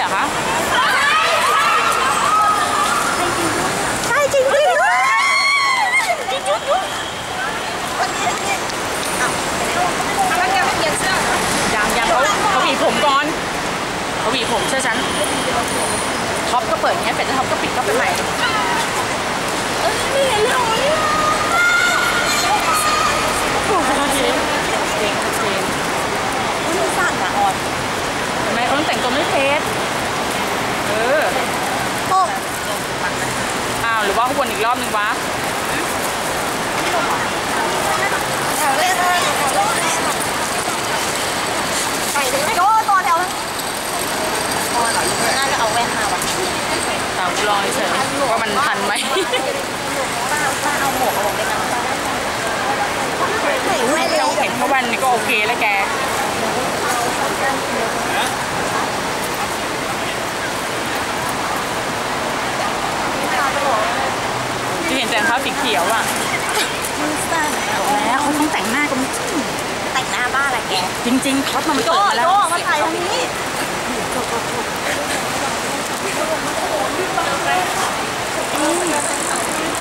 เหรอคะใช่จริงจริงด้วยยังยังเขาเขาหวีผมก่อนเขาหวีผมเชื่อฉันท็อปก็เปิดอย่างเงี้ยเสร็จแล้วท็อปก็ปิดเข้าไปใหม่เออนี่ไงเรื่องของนี่โอ้โหเจนเจนเจนมือสั่นอะออนทำไมเขาต้องแต่งตัวไม่เฟสเออ โอ้ อ้าว หรือว่าเขาวนอีกรอบนึงวะแถวเล่นเลยใส่ถึงโอ้ตัวแถวโอ้น่าจะเอาแว่นมาว่ะตามกูลองเฉยๆว่ามันทันไหมป้าป้าเอาหมวกเอาหมวกไปกันใส่แว่นเราเห็นแค่วันนี้ก็โอเคแล้วแก จะเห็น แต่รองเท้าสีเขียวอะมือสั่นแล้วเขาต้องแต่งหน้ากันแต่งหน้าบ้าอะไรแก จริงๆท็อปมันโดเกิดมาแล้โดวมาถ่ายทางนี้เ